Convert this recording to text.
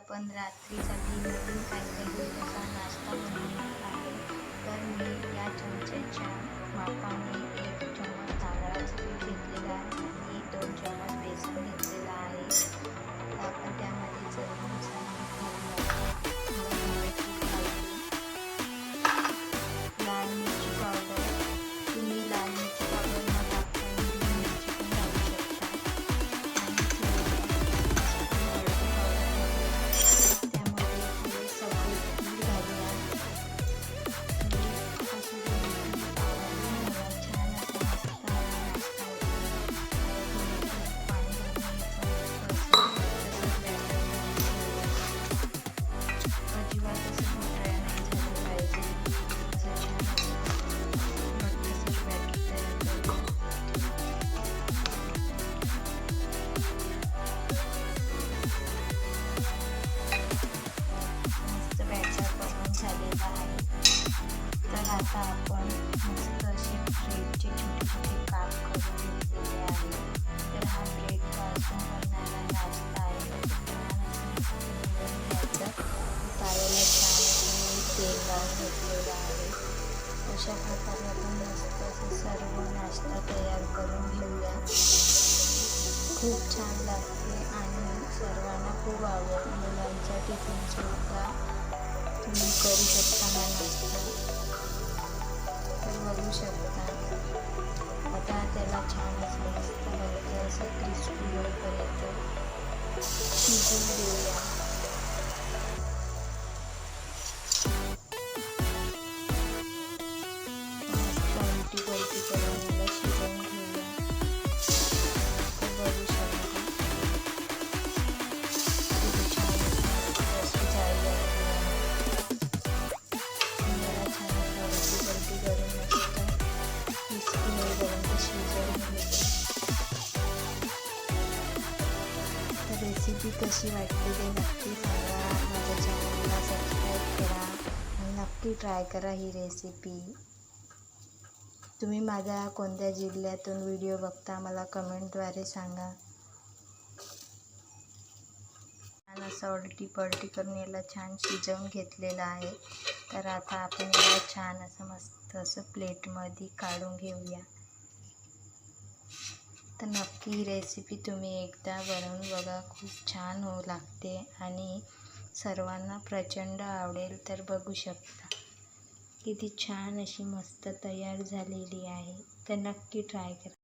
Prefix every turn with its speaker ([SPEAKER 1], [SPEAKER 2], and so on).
[SPEAKER 1] आपण रात्रीसाठी नवीन काहीतरी असा नाश्ता बनवणार आहे. तर मी आता आपण मस्त असे ब्रेडचे छोटे छोटे काप करून घेतलेले आहे तर हा ब्रेडपासून बनणारा नाश्ता आहे घ्यायचं छान असं तेल लावून घेतलेलं आहे अशा प्रकारे आपण मस्त असं सर्व नाश्ता तयार करून घेऊया खूप छान लागते आणि सर्वांना खूप आवड मुलांच्या टिफिनसुद्धा तुम्ही करू शकता हा नाश्ता तर बघू शकता. आता त्याला छान असं मस्त हलकं असं क्रिस्पी होईपर्यंत. शिजून देऊया. रेसिपी कशी वाटते ते नक्की सांगा माझ्या चॅनलला सबस्क्राईब करा आणि नक्की ट्राय करा ही रेसिपी तुम्ही माझ्या कोणत्या जिल्ह्यातून व्हिडिओ बघता मला कमेंटद्वारे सांगा. छान असं उलटी पलटी करून याला छान शिजवून घेतलेलं आहे. तर आता आपण याला छान असं मस्त असं प्लेटमध्ये काढून घेऊया. तर नक्की ही रेसिपी तुम्ही एकदा बनवून बघा. खूप छान होऊ लागते आणि सर्वांना प्रचंड आवडेल तर बघू शकता. किती छान अशी मस्त तयार झालेली आहे. तर नक्की ट्राय करा.